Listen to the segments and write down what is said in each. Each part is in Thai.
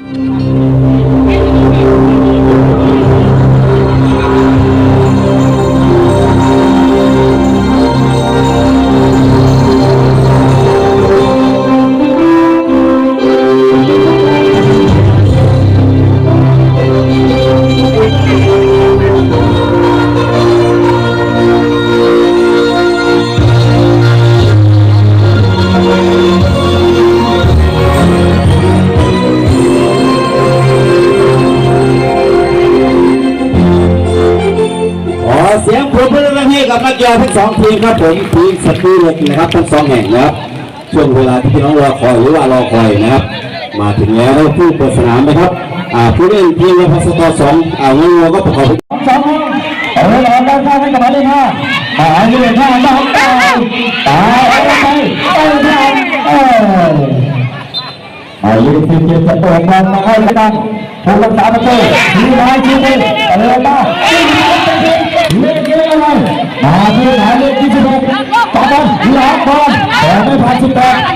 Música เมื่อนักีฬาทั้งสองทีมครับผมทีมสกีเล็กนะครับทั้งสองแห่งนะครับช่วงเวลาที่พี่น้องรอคอยหรือว่ารอคอยนะครับ มาถึงแล้วผู้เปิดสนามนะครับอ่าผู้เล่นทีมรพสตสองอ่าเงินเรก็ประกอบสองเออเราได้ข้าให้กับหมายเลขห้าหมายเลขห้าน้องตายตายไปไปไปเออหมายเลขสิบเจ็ดจะเปิดบอลมาให้กันผู้รักษาประตูทีมายทีมนี้เออมา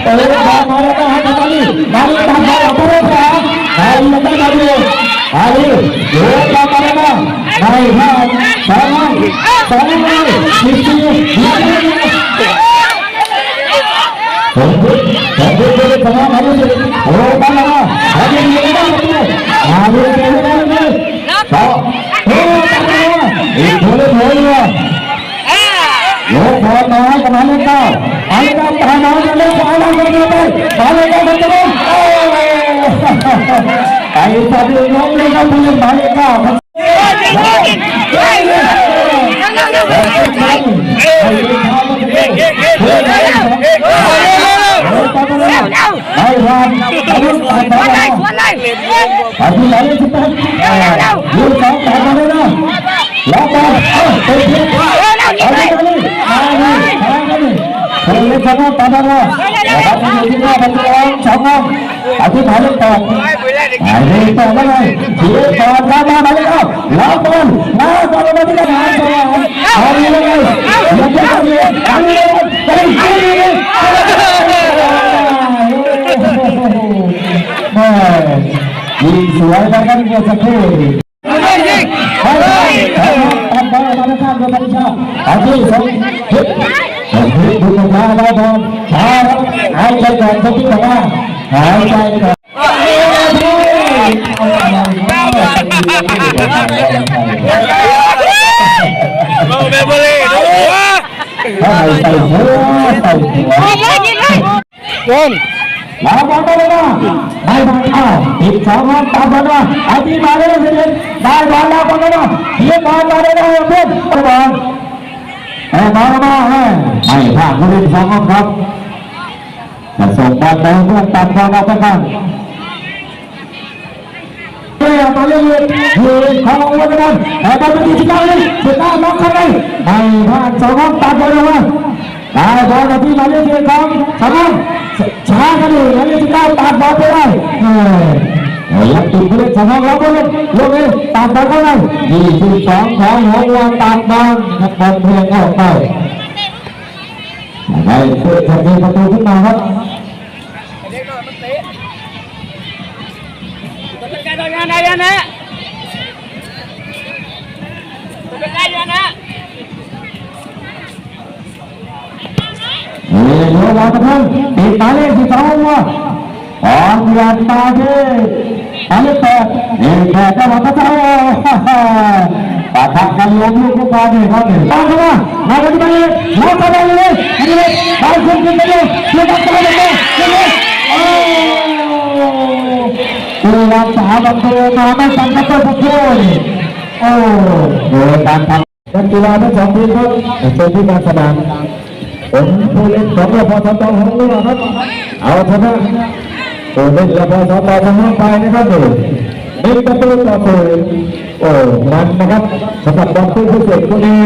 สิบแปดเตะบอลมาแล้วก็ให้กับมาลีมาลีทำบอลออกไปเลยครับมาลีได้มาลีมาลีเดินมามาแล้ว ไม่พลาดสองสองเลยสิบสี่ยี่สิบผมพูดผมพูดไปเลยสองมาเลยโอ้บอลมาอาเดียนยังได้เลยอาเดียนยังได้เลยสองโอ้บอลมาอีกคนเลยเลยโยกบอลน้อยกับมาเลยเก้ามา เลยเก้าตาน้อยมาเลยขวาเราเลยไปมาเลยเก้ามันจะลงโอ้ไอ้สัตว์เลยน้องเลยครับพี่มาเลยเก้าไอ้รามอาวุธไปไปไปอาที่ไหนที่ไปยืนสองสามมาเลยนะแล้วก็เอ้าเตะเตะเอาไปเลยมาเลยมาเลย คนเล็กชนะตาดาวนะครับที่ที่หน้าประตูสององอาที่ไหนเล่นต่อไอ้เล่นต่อได้ไงทีต่อมามามาเลยเอ้าแล้วบอลมาบอลมาที่ไหนต่อเอาเลยเลยยังจะเอาเลยเอาเลยไปเลยแม่ยิงสวยนะครับเมื่อสักครู่ไปเลยไปเลยตัดบอลมาแล้วข้ามโดยปริชาอาที่สองฮิตฮิตดูกมาได้บอลช้าครับหายใจก่อนสักทีก่อนว่าหายใจก่อนใส่ใส่หัวใส่หัวลาบอลไปเลยนะได้บอลอ้าวติดสองนัดตามบอลมาไอ้ที่มาเลย สิได้บอลแล้วบอลเลยนะเทียบบอลมาเลยนะเพื่อนไปบอลไอ้บอลมาเฮ้ย ไอ้พลาดผู้เล่นสองคนครับจะส่งบอลไปเพื่อนตัดบอลออกไปข้างเฮ้ยบอลเลยยืนของวันนั้นไอ้บอลไปที่ที่เก้าเลยสุดท้ายน็อกเข้าไปไอ้พลาดสองคนตัดบอลลงมาได้บอลที่มาเล่นเกมของสามคนช้ากันเลยแล้วจะก้าตัดบอลไปได้เออยัดตุ่มผู้เล่นสองเราก็เล่นลงเลยตัดบอลเข้าไปยี่สิบสองของหัววังตัดบอลนักบอลเพียงออกไป ได้เปิดทำประตูขึ้นมาครับเป็นการทำงานอะไรนะเป็นการทำงานนะเออหัววังตะพังติดหมายเลขสิบสองวัวออกยานตาเท่หมายเลขแปดเอกแขกจังหวัดพะเจ้า ปะทะกันลงลูกลูกบอลนี่ครับตามเข้ามามากันที่มาเลยมาเข้ามาเลยมาเลยบอลขึ้นขึ้นไปเลยเชื่อกันไปเลยเลยเลยโอ้ผู้รักษาประตูมาไม่ทันก็ต้องพูดโอ้โดยการทำนักกีฬาทั้งสองทีมครับเป็นที่การแสดงผมผู้เล่นของระพสตของเรือครับเอาชนะผู้เล่นระพสตทางน้องไปนะครับดู หนึ่งประตูต่อศูนย์โอ้มันนะครับสำหรับบอลตู้พิเศษคู่นี้